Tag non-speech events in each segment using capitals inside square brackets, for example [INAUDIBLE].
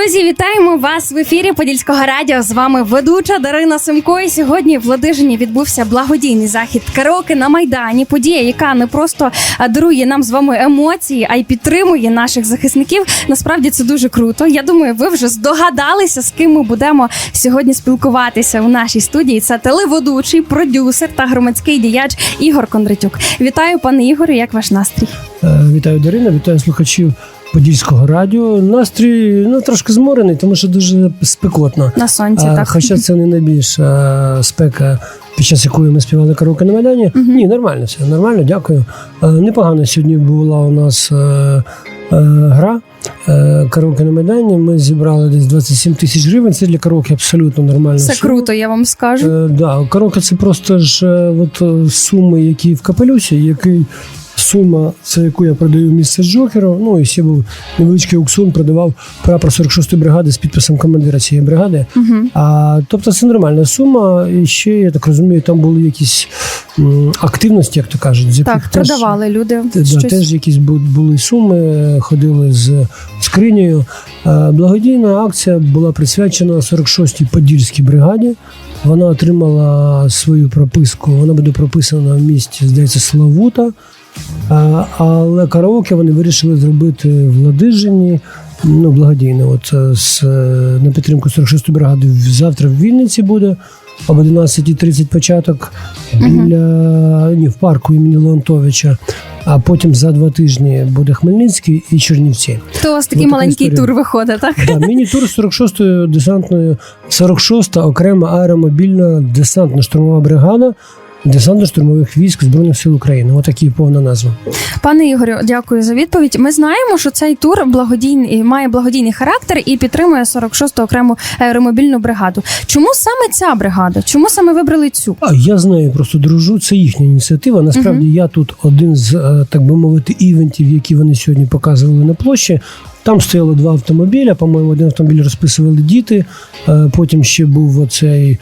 Друзі, вітаємо вас в ефірі Подільського радіо. З вами ведуча Дарина Семко. І сьогодні в Ладижині відбувся благодійний захід караоке на майдані. Подія, яка не просто дарує нам з вами емоції, а й підтримує наших захисників. Насправді це дуже круто. Я думаю, ви вже здогадалися, з ким ми будемо сьогодні спілкуватися у нашій студії. Це телеведучий, продюсер та громадський діяч Ігор Кондратюк. Вітаю, пане Ігорю. Як ваш настрій? Е, Вітаю Дарина, вітаю слухачів Подільського радіо. Настрій ну, трошки зморений, тому що дуже спекотно. На сонці, А, так Хоча це не найбільша спека, під час якої ми співали караоке на Майдані. Мгм. Ні, нормально все, нормально, дякую. Е, Непогано сьогодні була у нас е, е, гра. е, Караоке на Майдані. Ми зібрали десь 27 тисяч гривень. Це для караоке абсолютно нормально. Це круто, я вам скажу. Е, да, караоке це просто ж от, суми, які в капелюсі, який сума, це яку я продаю місце Джокеру. Ну і ще був невеличкий аукціон, продавав прапор 46-ї бригади з підписом командира цієї бригади. Угу. А, тобто це нормальна сума. І ще, я так розумію, там були якісь м, активності, як то кажуть, з яких Так, теж- продавали люди. Т- Да, щось. теж якісь бу- були суми, ходили з скринею. Е, Благодійна акція була присвячена 46-й Подільській бригаді. Вона отримала свою прописку. Вона буде прописана в місті, здається, Славута. Але караоке вони вирішили зробити в Ладижині. Ну, благодійно, от е, з, е, на підтримку 46-ї бригади завтра в Вінниці буде об 11.30 початок біля ні, в парку імені Леонтовича. А потім за два тижні буде Хмельницький і Чернівці. То у вас такий Ну, маленький історія. тур виходить, так? Да, міні-тур 46-ї десантної, 46-та окрема аеромобільна десантно-штурмова бригада десантно-штурмових військ Збройних сил України. Отакі повна назва. Пане Ігорю, дякую за відповідь. Ми знаємо, що цей тур благодійний має благодійний характер і підтримує 46-ту окрему аеромобільну бригаду. Чому саме ця бригада? Чому саме вибрали цю? А я з нею просто дружу. Це їхня ініціатива. Насправді я тут один з е, так би мовити івентів, які вони сьогодні показували на площі. Там стояло два автомобіля. По-моєму, один автомобіль розписували діти. е, Потім ще був оцей.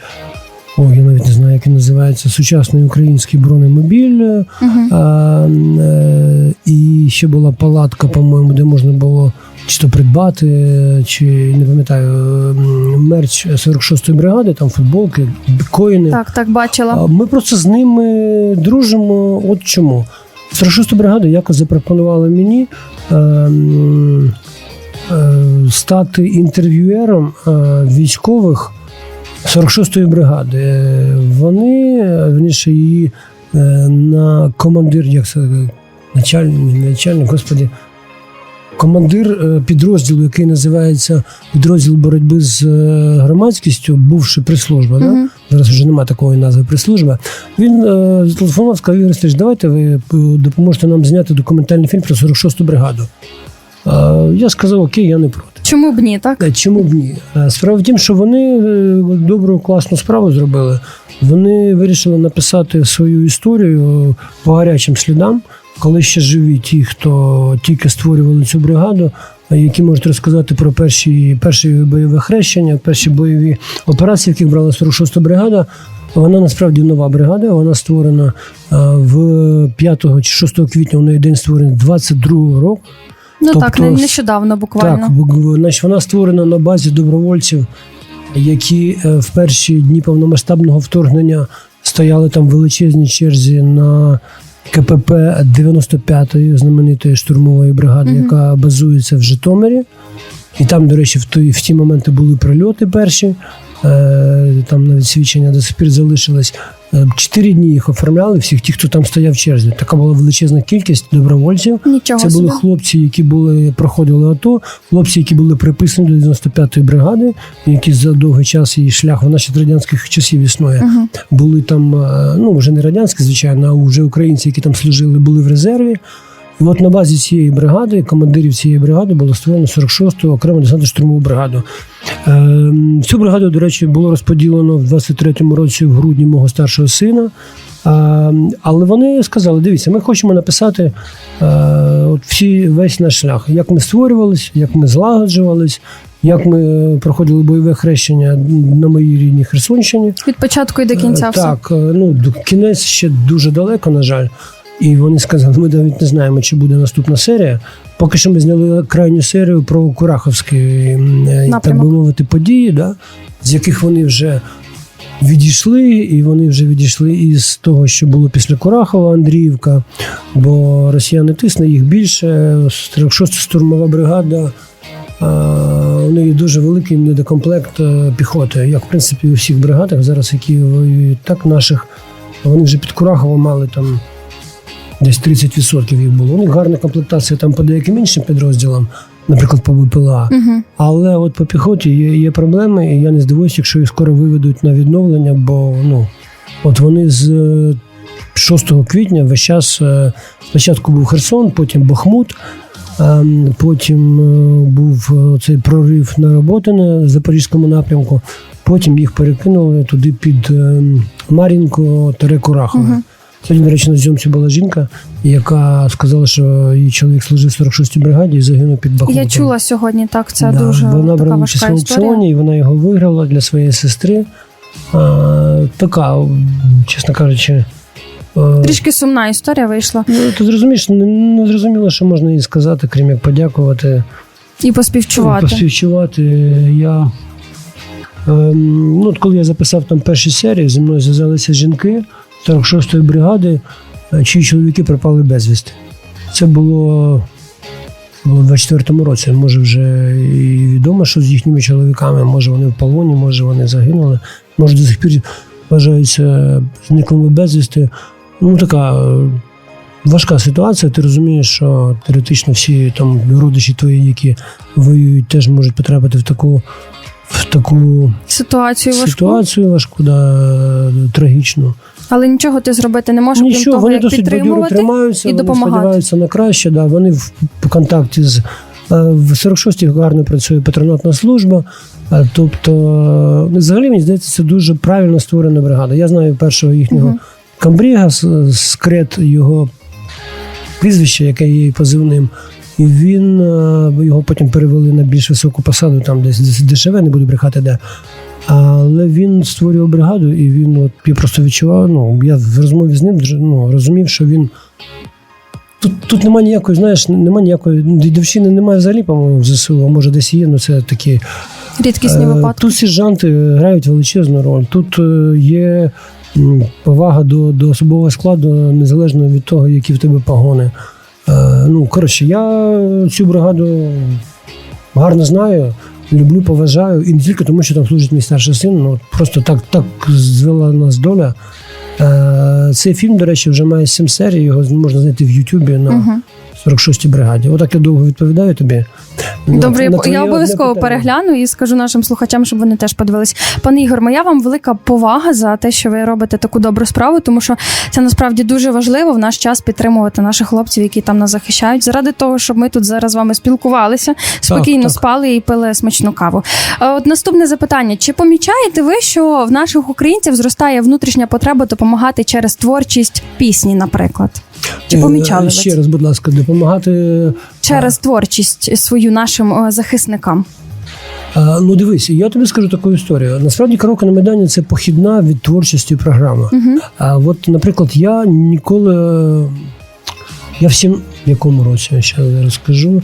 О, я навіть не знаю, як він називається сучасний український бронемобіль. Угу. А, е, і ще була палатка, по-моєму, де можна було чи то придбати, чи не пам'ятаю, мерч 46-ї бригади, там футболки, біткоїни. Так, так бачила. А Ми просто з ними дружимо. От чому. 46-та бригада якось запропонувала мені е, е, стати інтерв'юером е, військових 46-ї бригади. Вони, верніше, її е, на командир, як це начальник, начальник, господи. Командир е, підрозділу, який називається підрозділ боротьби з е, громадськістю, бувши прес-служба, да? Зараз вже немає такої назви прес-служба. Він е, зателефонував, сказав, Ігор Стич, давайте ви допоможете нам зняти документальний фільм про 46-ту бригаду. Е, я сказав, окей, я не проти. Чому б ні, так? Е, Чому б ні? Е, Справа в тім, що вони е, добру, класну справу зробили. Вони вирішили написати свою історію по гарячим слідам, коли ще живі ті, хто тільки створювали цю бригаду, які можуть розказати про перші, перші бойове хрещення, перші бойові операції, в яких брала 46-та бригада. Вона насправді нова бригада. Вона створена в 5 чи 6 квітня. У неї день створений 22 року. Ну так, Тобто, не- нещодавно буквально. Так, вона створена на базі добровольців, які е, в перші дні повномасштабного вторгнення стояли там в величезній черзі на КПП 95-ї знаменитої штурмової бригади, Мгм. яка базується в Житомирі. І там, до речі, в той в ті моменти були прильоти перші. Е, там навіть свідчення до сих пір залишилось. Е, Чотири дні їх оформляли, всіх ті, хто там стояв в черзі. Така була величезна кількість добровольців. Нічого Це собі. були хлопці, які були проходили АТО, хлопці, які були приписані до 95-ї бригади, які за довгий час її шлях, вона ще з радянських часів існує. Мгм. Були там, е, ну вже не радянські, звичайно, а вже українці, які там служили, були в резерві. І от на базі цієї бригади, командирів цієї бригади, було створено 46-ту окрему десантно штурмову бригаду. Е, Цю бригаду, до речі, було розподілено в 23-му році в грудні мого старшого сина. А, але вони сказали: дивіться, ми хочемо написати е, от всі, весь наш шлях, як ми створювались, як ми злагоджувались, як ми проходили бойове хрещення на моїй рідній Херсонщині. Від початку і до кінця Е, все. Так, е, ну кінець ще дуже далеко, на жаль. І вони сказали, ми навіть не знаємо, чи буде наступна серія. Поки що ми зняли крайню серію про Кураховські, е, так би мовити, події, да, з яких вони вже відійшли, і вони вже відійшли із того, що було після Курахова, Андріївка, бо росіяни тисне їх більше. 46-та штурмова бригада. У неї дуже великий недокомплект е, піхоти, як в принципі у всіх бригадах зараз, які воюють так наших. Вони вже під Кураховом мали там десь 30% їх було. У них гарна комплектація там по деяким іншим підрозділам, наприклад, по БПЛА. Угу. Але от по піхоті є, є проблеми, і я не здивуюся, якщо їх скоро виведуть на відновлення, бо ну от вони з е, 6 квітня весь час е, спочатку був Херсон, потім Бахмут. ем, Потім е, був е, цей прорив на роботи на Запорізькому напрямку. Потім їх перекинули туди під ем, Мар'їнку Тере Курахове. Сьогодні, до речі, на зйомці була жінка, яка сказала, що її чоловік служив в 46-й бригаді і загинув під Бахмутом. Я чула сьогодні, так це Да, дуже вона така брала участь в аукціоні, і вона його виграла для своєї сестри. А, така, чесно кажучи, е, Трішки сумна історія вийшла. ну, ти зрозумієш, не, не зрозуміло, що можна їй сказати, крім як подякувати, І поспівчувати. поспівчувати. Я, ем, ну, от коли я записав там перші серії, зі мною зв'язалися жінки 46-ї бригади, е, чиї чоловіки пропали безвісти. Це було. в 24-му році. Може, вже і відомо, що з їхніми чоловіками, може вони в полоні, може вони загинули, може до сих пір вважаються зниклими безвісти. Ну, така е, важка ситуація. Ти розумієш, що теоретично всі там родичі твої, які воюють, теж можуть потрапити в таку, в таку Ситуацію важку. ситуацію важку, да, трагічну. Але нічого ти зробити не можеш, Нічого, того, вони як досить бадьоро підтримувати. тримаються, і вони допомагати. сподіваються на краще. Да. Вони в в контакті з е, в 46-й гарно працює патронатна служба. Е, Тобто, е, взагалі, мені здається, це дуже правильно створена бригада. Я знаю першого їхнього Мгм. камбріга, с- скрет його прізвище, яке є і позивним. І він е, його потім перевели на більш високу посаду, там десь десь дешеве, не буду брехати, де. Але він створював бригаду, і він от я просто відчував. Ну я в розмові з ним ну, розумів, що він. Тут, тут немає ніякої, знаєш, немає ніякої ну, дідовщини немає взагалі, по-моєму, в ЗСУ, а може десь є, ну це такі. Рідкісні Е, випадки. Тут сержанти грають величезну роль. Тут е, є повага до, до особового складу, незалежно від того, які в тебе погони. Е, Ну, коротше, я цю бригаду гарно знаю, люблю, поважаю. І не тільки тому, що там служить мій старший син, ну просто так, так звела нас доля. Е, Цей фільм, до речі, вже має сім серій, його можна знайти в Ютубі на Угу. 46-й бригаді. Отак я довго відповідаю тобі. Добре, я на я обов'язково перегляну і скажу нашим слухачам, щоб вони теж подивились. Пане Ігор, моя вам велика повага за те, що ви робите таку добру справу, тому що це насправді дуже важливо в наш час підтримувати наших хлопців, які там нас захищають, заради того, щоб ми тут зараз з вами спілкувалися, спокійно так. спали і пили смачну каву. От наступне запитання: чи помічаєте ви, що в наших українців зростає внутрішня потреба допомагати через творчість пісні, наприклад? Чи Е, помічали ще раз, будь ласка, допомагати. Через творчість свою нашим е, захисникам? Ну дивись, я тобі скажу таку історію. Насправді караоке на Майдані це похідна від творчості програма. Угу. А от, наприклад, я ніколи. Я всім в якому році я ще зараз скажу.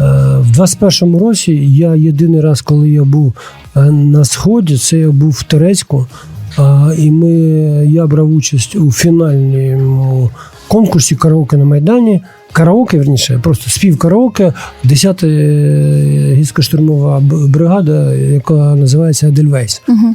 Е, В 21-му році я єдиний раз, коли я був е, на сході, це я був в Терецьку. І ми, я брав участь у фінальному конкурсі караоке на Майдані. Караоке, верніше, просто спів караоке, 10-та гірсько-штурмова бригада, яка називається Адельвейс. Угу.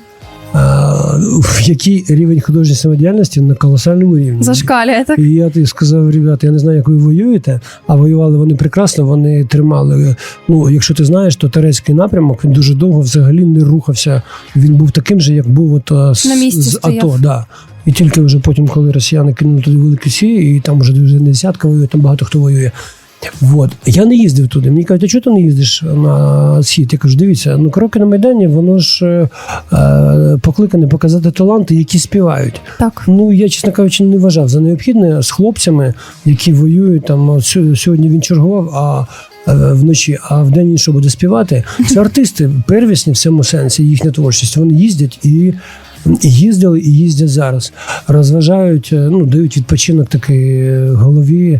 В якій рівень художньої самодіяльності на колосальному рівні. Зашкалює, так? І я тобі сказав, ребята, я не знаю, як ви воюєте, а воювали вони прекрасно, вони тримали. Ну, якщо ти знаєш, то Терецький напрямок він дуже довго взагалі не рухався. Він був таким же, як був от, з, На місці з. АТО. Да. І тільки вже потім, коли росіяни кинули туди великі сі, і там вже не десятка воює, там багато хто воює. От. Я не їздив туди. Мені кажуть, а чого ти не їздиш на схід? Я кажу, дивіться, ну кроки на Майдані, воно ж е, е, покликане показати таланти, які співають. Так. Ну я, чесно кажучи, не вважав за необхідне з хлопцями, які воюють там. Сьогодні він чергував, а е, вночі, а в день що буде співати. Це артисти первісні в цьому сенсі, їхня творчість. Вони їздять і. Їздили і їздять зараз. Розважають, е, ну дають відпочинок такий голові.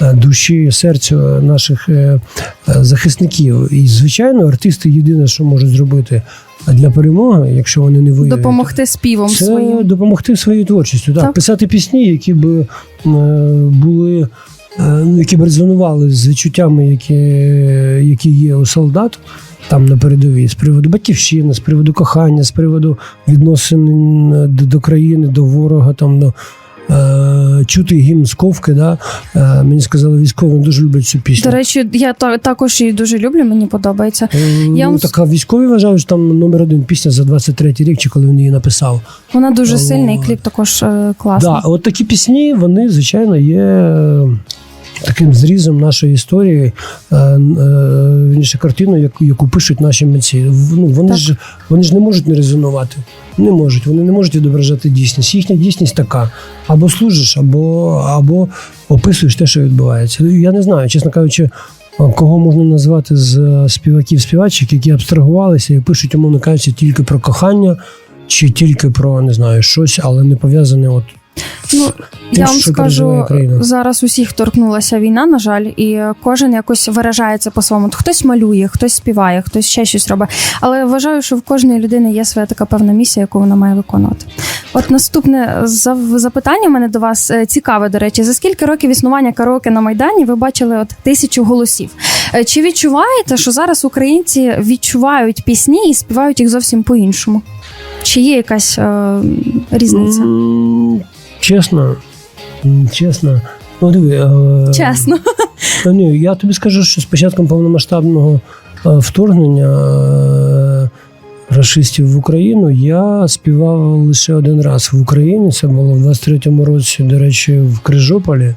е, душі, серцю наших е, захисників. І звичайно, артисти єдине, що можуть зробити для перемоги, якщо вони не воюють. Допомогти співом Це своїм. допомогти своєю творчістю. Так. Так. Писати пісні, які б були, ну, які б резонували з відчуттями, які, які є у солдат. Там на передовій з приводу батьківщини, з приводу кохання, з приводу відносин до, до країни, до ворога, там до е, чути гімн Сковки. Да? Е, мені сказали, військові дуже люблять цю пісню. До речі, я та- також її дуже люблю, мені подобається. Е, я ну, вам- така військові вважають, що там номер один пісня за 23-й рік, чи коли він її написав. Вона дуже сильна, і кліп також е, класний. Да, от такі пісні, вони, звичайно, є е, таким зрізом нашої історії, е, е, вірніше, картиною, яку, яку пишуть наші митці. Ну, вони, Так. ж, вони ж не можуть не резонувати. Не можуть, вони не можуть відображати дійсність. Їхня дійсність така: або служиш, або, або описуєш те, що відбувається. Я не знаю, чесно кажучи. Кого можна назвати з е, співаків співачок, які абстрагувалися і пишуть, умовно кажучи, тільки про кохання, чи тільки про не знаю щось, але не пов'язане от Ну, я вам скажу, зараз усіх торкнулася війна, на жаль, і кожен якось виражається по-своєму. Хтось малює, хтось співає, хтось ще щось робить. Але вважаю, що в кожної людини є своя така певна місія, яку вона має виконувати. От наступне запитання у мене до вас е, цікаве, до речі, за скільки років існування караоке на Майдані ви бачили от тисячу голосів? Е, Чи відчуваєте, що зараз українці відчувають пісні і співають їх зовсім по-іншому? Чи є якась е, різниця? Чесно, чесно. Ну, диви, е, Чесно. Та ні, я тобі скажу, що з початком повномасштабного е, вторгнення е, рашистів в Україну я співав лише один раз в Україні. Це було в 23-му році, до речі, в Крижополі.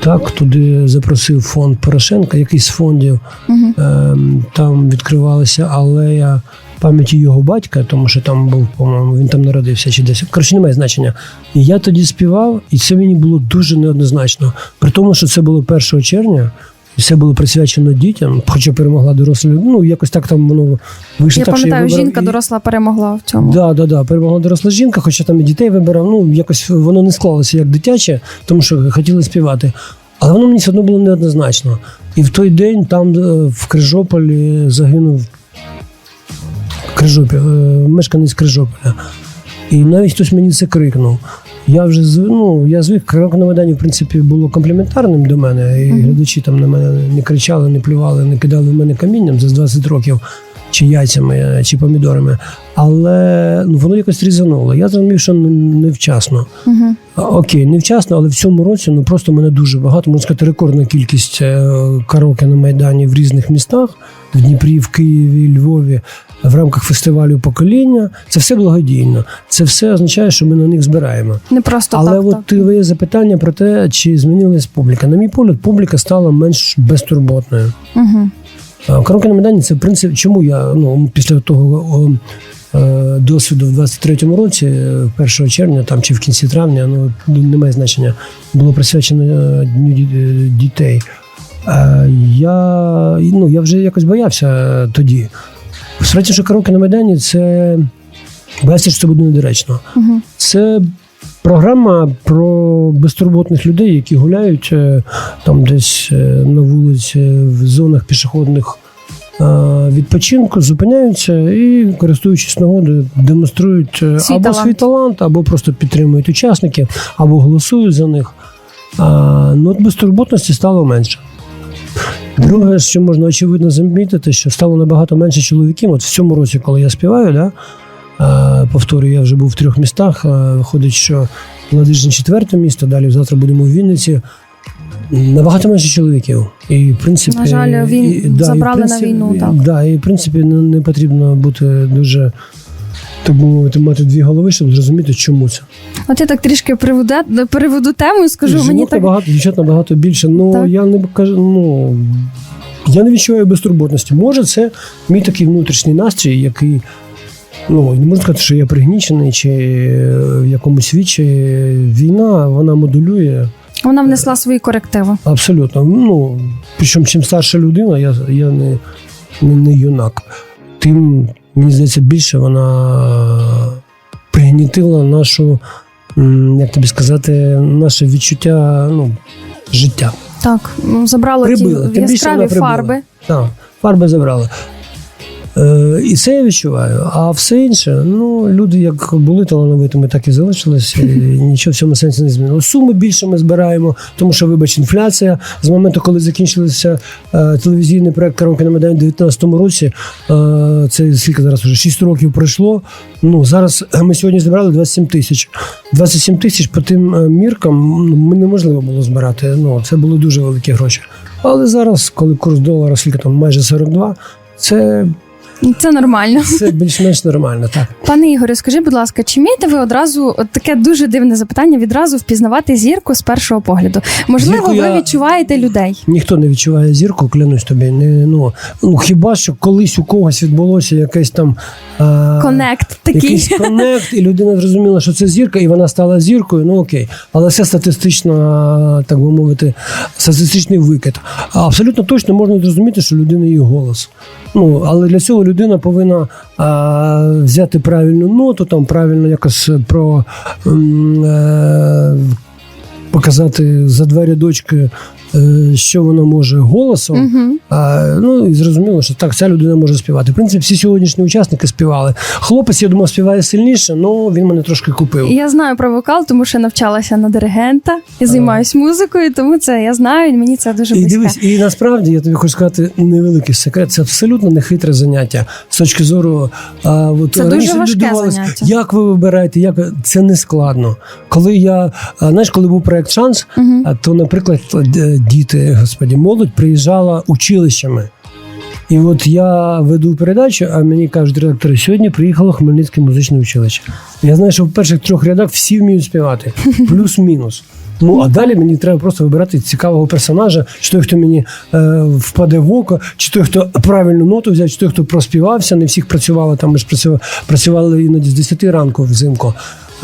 Так, туди запросив фонд Порошенка, якийсь з фондів. Угу. Ем, Там відкривалася алея пам'яті його батька, тому що там був, по-моєму, він там народився чи десь. Коротше, немає значення. І я тоді співав, і це мені було дуже неоднозначно. При тому, що це було 1 червня. І все було присвячено дітям, хоча перемогла доросла людина. Ну, якось так там воно вийшло Я так, що пам'ятаю, вибрав жінка і- доросла перемогла в цьому. Да, да, да. Перемогла доросла жінка, хоча там і дітей вибирав. Ну, якось воно не склалося як дитяче, тому що хотіли співати. Але воно мені все одно було неоднозначно. І в той день там е, в Крижополі загинув Крижопіль, е, мешканець Крижополя. І навіть хтось мені це крикнув. Я вже ну, я звик, крок на Майдані, в принципі, було компліментарним до мене, і глядачі там на мене не кричали, не плювали, не кидали в мене камінням за 20 років, чи яйцями, е, чи помідорами. Але ну, воно якось різануло. Я зрозумів, що невчасно. Угу. Окей, невчасно, але в цьому році ну просто мене дуже багато. Можна сказати, рекордна кількість е, караоке на Майдані в різних містах в Дніпрі, в Києві, Львові. В рамках фестивалю покоління це все благодійно. Це все означає, що ми на них збираємо. Не просто Але так. от так. твоє запитання про те, чи змінилась публіка. На мій погляд, публіка стала менш безтурботною. Угу. А, Караоке на Майдані це в принципі, чому я ну після того о, е, досвіду в 23-му році, е, 1 червня там чи в кінці травня, ну немає значення, було присвячено е, дню е, дітей. Я, ну, я вже якось боявся тоді. Справді, що караоке на Майдані це що це буде недоречно. Угу. Це програма про безтурботних людей, які гуляють е, там десь е, на вулиці, в зонах пішохідних е, відпочинку, зупиняються і, користуючись нагодою, демонструють Свій або талант. свій талант, або просто підтримують учасників, або голосують за них. А, ну, от безтурботності стало менше. Друге, що можна очевидно замітити, що стало набагато менше чоловіків. От в цьому році, коли я співаю, да, е, повторюю, я вже був в трьох містах. е, Виходить, що Ладижин четверте місто, далі завтра будемо в Вінниці. Набагато менше чоловіків. І, в принципі, На жаль, він- і, і, забрали і, в на війну, так. Да, і в принципі не, не потрібно бути дуже, так би мовити, мати дві голови, щоб зрозуміти, чому це. От я так трішки приведу, переведу тему і скажу, Жінок мені так набагато, дівчат набагато більше. Ну Так. я не кажу, ну я не відчуваю безтурботності. Може, це мій такий внутрішній настрій, який. Ну, не можна сказати, що я пригнічений чи е, в якомусь вічі. Війна вона модулює вона внесла свої корективи. абсолютно. Ну, причому чим старша людина, я, я не, не, не юнак, тим, мені здається, більше вона пригнітила нашу, як тобі сказати, наше відчуття ну, життя. Так, ну, забрало Прибила. ті яскраві прибила. фарби. Так, фарби забрали. Е, і це я відчуваю. А все інше, ну, люди як були талановитими, так і залишилися. І [LAUGHS] нічого в цьому сенсі не змінило. Суми більше ми збираємо, тому що, вибач, інфляція. З моменту, коли закінчився е, телевізійний проект «Караоке на Майдані» у 2019 році, е, це скільки зараз вже 6 років пройшло. Ну, зараз ми сьогодні зібрали 27 тисяч. 27 тисяч по тим е, міркам ну, ми неможливо було збирати. Ну, це були дуже великі гроші. Але зараз, коли курс долара, скільки там майже 42, це, Це нормально. це більш-менш нормально. Так. Пане Ігорю, скажіть, будь ласка, чи вмієте ви одразу от таке дуже дивне запитання відразу впізнавати зірку з першого погляду? Можливо, Зірку ви я- відчуваєте людей? Ніхто не відчуває зірку, клянусь тобі. Не, ну, ну, хіба що колись у когось відбулося якесь там. А... Конект такий. Якийсь коннект, і людина зрозуміла, що це зірка, і вона стала зіркою. Ну окей, але це статистична, так би мовити, статистичний викид. Абсолютно точно можна зрозуміти, що людина її голос. Ну але для цього людина повинна а, взяти правильну ноту, там правильно якось про е, показати за два рядочки, е, що вона може голосом. Угу. А, ну і зрозуміло, що так ця людина може співати. В принципі, всі сьогоднішні учасники співали. Хлопець, я думав, співає сильніше, але він мене трошки купив. Я знаю про вокал, тому що навчалася на диригента і займаюся музикою, тому це я знаю, і мені це дуже І дивись, і насправді я тобі хочу сказати невеликий секрет. Це абсолютно нехитре заняття з точки зору. А, от, Це дуже важке заняття. Як ви вибираєте? Як це не складно. Коли я знаєш, коли був проект шанс, а, то, наприклад, д- діти, господі, молодь приїжджала училищами. І от я веду передачу, а мені кажуть редактори, сьогодні приїхало Хмельницьке музичне училище. Я знаю, що в перших трьох рядах всі вміють співати, [LAUGHS] плюс-мінус. Ну а далі мені треба просто вибирати цікавого персонажа, чи той, хто мені е, впаде в око, чи той, хто правильну ноту взяв, чи той, хто проспівався. Не всіх працювали там. Ми ж працювали, працювали іноді з 10 ранку взимку.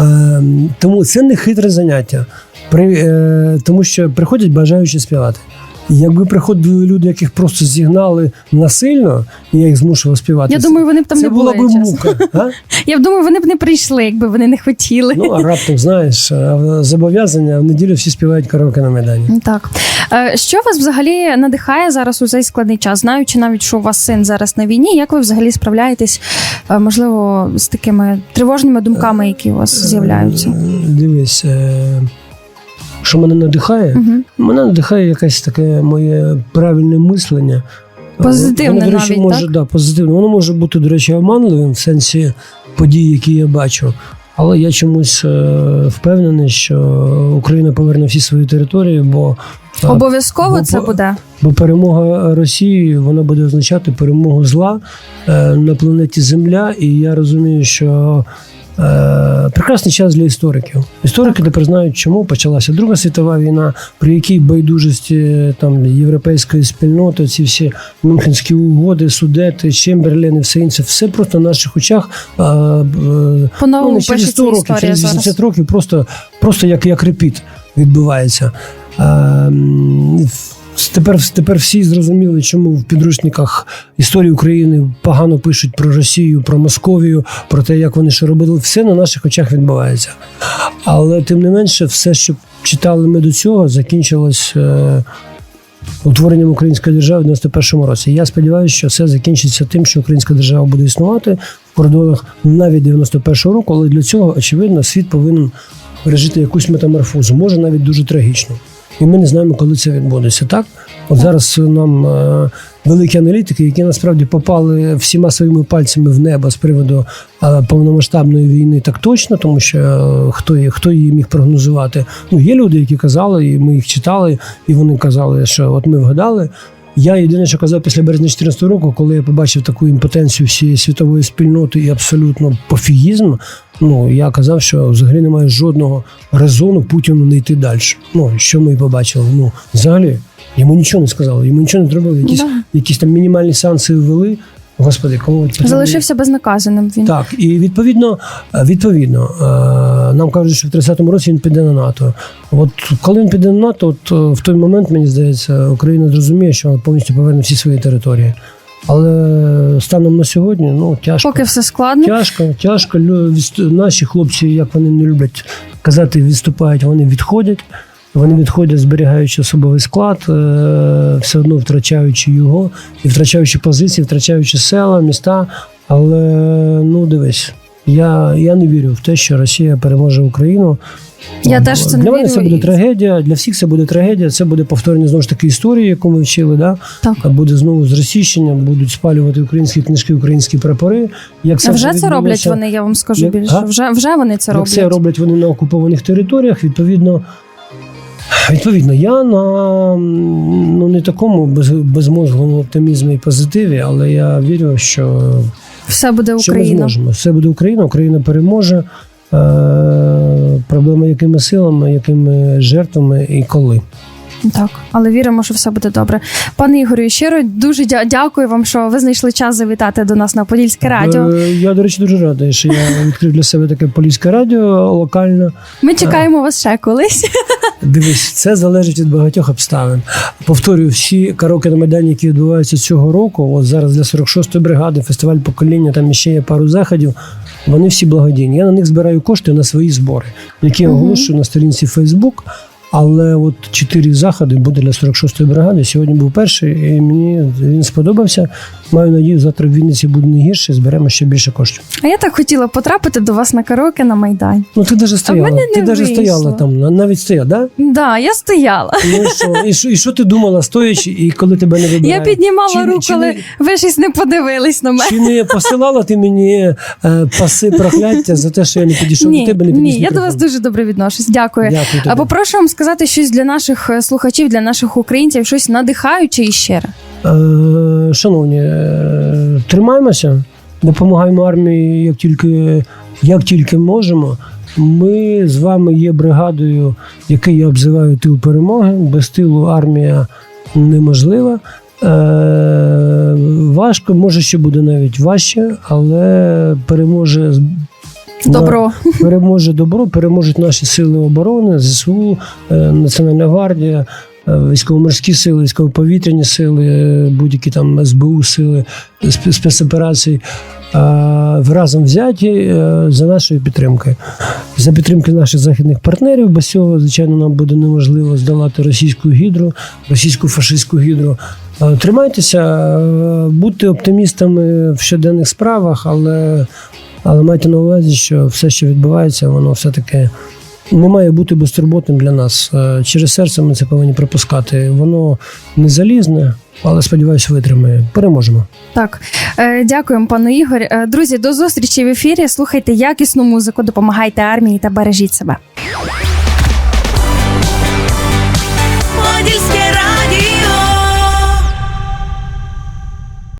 Е, тому це не хитре заняття. При, е, тому що приходять бажаючі співати. І Якби приходили люди, яких просто зігнали насильно, і я їх змушував співати. Я думаю, вони б там це не була б мука. А? [LAUGHS] Я думаю, вони б не прийшли, якби вони не хотіли. Ну а раптом знаєш, е, зобов'язання в неділю всі співають караоке на майдані. Так. Е, Що вас взагалі надихає зараз у цей складний час? Знаючи навіть, що у вас син зараз на війні, як ви взагалі справляєтесь, е, можливо, з такими тривожними думками, які у вас з'являються? Дивись, що мене надихає? Угу. Мене надихає якесь таке моє правильне мислення. Позитивне Воно, до речі, навіть, може, так? Да, позитивне. Воно може бути, до речі, обманливим в сенсі подій, які я бачу. Але я чомусь е, впевнений, що Україна поверне всі свої території, бо, Обов'язково бо це буде. бо перемога Росії вона буде означати перемогу зла е, на планеті Земля. І я розумію, що прекрасний час для істориків. Історики тепер знають, чому почалася Друга світова війна, при якій байдужості е, там європейської спільноти, ці всі Мюнхенські угоди, судети, Чемберлен і все інше, все просто на наших очах. е, е, ну, не через 100 років, через зараз. 80 років просто, просто як, як репіт відбувається. Тепер, тепер всі зрозуміли, чому в підручниках історії України погано пишуть про Росію, про Московію, про те, як вони що робили. Все на наших очах відбувається. Але тим не менше, все, що читали ми до цього, закінчилось е, утворенням української держави в 91-му році. Я сподіваюся, що все закінчиться тим, що українська держава буде існувати в коридорах навіть 91-го року, але для цього, очевидно, світ повинен пережити якусь метаморфозу, може навіть дуже трагічну. І ми не знаємо, коли це відбудеться. Так, от зараз нам е, великі аналітики, які насправді попали всіма своїми пальцями в небо з приводу е, повномасштабної війни, так точно, тому що е, хто, її- хто її міг прогнозувати. Ну, є люди, які казали, і ми їх читали, і вони казали, що от ми вгадали. Я єдине, що казав після березня 2014 року, коли я побачив таку імпотенцію всієї світової спільноти і абсолютно пофігізм. Ну я казав, що взагалі немає жодного резону Путіну не йти далі. Ну що ми і побачили. Ну взагалі йому нічого не сказали, йому нічого не зробили. Якісь, Да. якісь там мінімальні санкції ввели. Господи, кому? Залишився безнаказаним він. Так, і відповідно, е, відповідно, е, нам кажуть, що в 30-му році він піде на НАТО. От коли він піде на НАТО, от е, в той момент, мені здається, Україна зрозуміє, що вона повністю поверне всі свої території. Але станом на сьогодні, ну тяжко. Поки все складно. Тяжко, тяжко. Наші хлопці, як вони не люблять казати, відступають, вони відходять. Вони відходять, зберігаючи особовий склад, е, все одно втрачаючи його, і втрачаючи позиції, втрачаючи села, міста. Але ну дивись, я, я не вірю в те, що Росія переможе Україну. Я теж це не для мене це буде трагедія. Для всіх це буде трагедія. Це буде повторення знову ж таки історії, яку ми вчили. Да? Так. Буде знову зросійщення, будуть спалювати українські книжки, українські прапори. Як А вже це роблять вони, я вам скажу більше. А? Вже, вже вони це як роблять. це роблять вони на окупованих територіях. Відповідно, відповідно, я на ну не такому без, безмозглому оптимізмі і позитиві, але я вірю, що, Все буде що ми Україна. зможемо. Все буде Україна, Україна переможе. Е, проблема якими силами, якими жертвами і коли. Так, але віримо, що все буде добре. Пане Ігорю, щиро дуже дя- дякую вам, що ви знайшли час завітати до нас на Подільське радіо. Е, Я, до речі, дуже радий, що я відкрив для себе таке поліське радіо локально. Ми чекаємо вас ще колись. Дивись, це залежить від багатьох обставин. Повторюю, всі караоке на Майдані, які відбуваються цього року, от зараз для 46-ї бригади, фестиваль покоління, там ще є пару заходів. Вони всі благодійні. Я на них збираю кошти на свої збори, які я оголошую на сторінці Фейсбук. Але от чотири заходи буде для 46-ї бригади. Сьогодні був перший, і мені він сподобався. Маю надію, завтра в Вінниці буде не гірше, зберемо ще більше коштів. А я так хотіла потрапити до вас на караоке на Майдані. Ну ти навіть стояла. мене Ти не навіть вийшло. стояла там, навіть стояла, да? Да, я стояла. Ну і що? І що, і що ти думала, стоячи, і коли тебе не вибирають? Я піднімала Чи руку, але не- ви щось не подивились на мене. Чи не посилала ти мені е, паси прокляття за те, що я не підійшов Ні, до тебе, не підніс ні, я до вас дуже добре відношусь. Дякую. Дякую тобі. А попрошу вам сказати щось для наших е, слухачів, для наших українців, щось надихаюче і щире. Е, шановні, е, тримаємося, допомагаємо армії як тільки, як тільки можемо. Ми з вами є бригадою, яку я обзиваю тил перемоги. Без тилу армія неможлива. Е, важко, може, ще буде навіть важче, але переможе Добро. переможе добро, переможуть наші сили оборони, ЗСУ, Національна гвардія, військово-морські сили, військово-повітряні сили, е, будь-які там СБУ сили спе- спецоперацій. е, Разом взяті е, за нашою підтримкою, за підтримки наших західних партнерів. Без цього, звичайно, нам буде неможливо здолати російську гідру, російську фашистську гідру. Е, Тримайтеся, е, будьте оптимістами в щоденних справах, але але майте на увазі, що все, що відбувається, воно все-таки не має бути безтурботним для нас. Е, Через серце ми це повинні пропускати. Воно не залізне, але сподіваюся, витримає. Переможемо. Так, е, дякуємо, пане Ігор. Е, Друзі, до зустрічі в ефірі. Слухайте якісну музику, допомагайте армії та бережіть себе.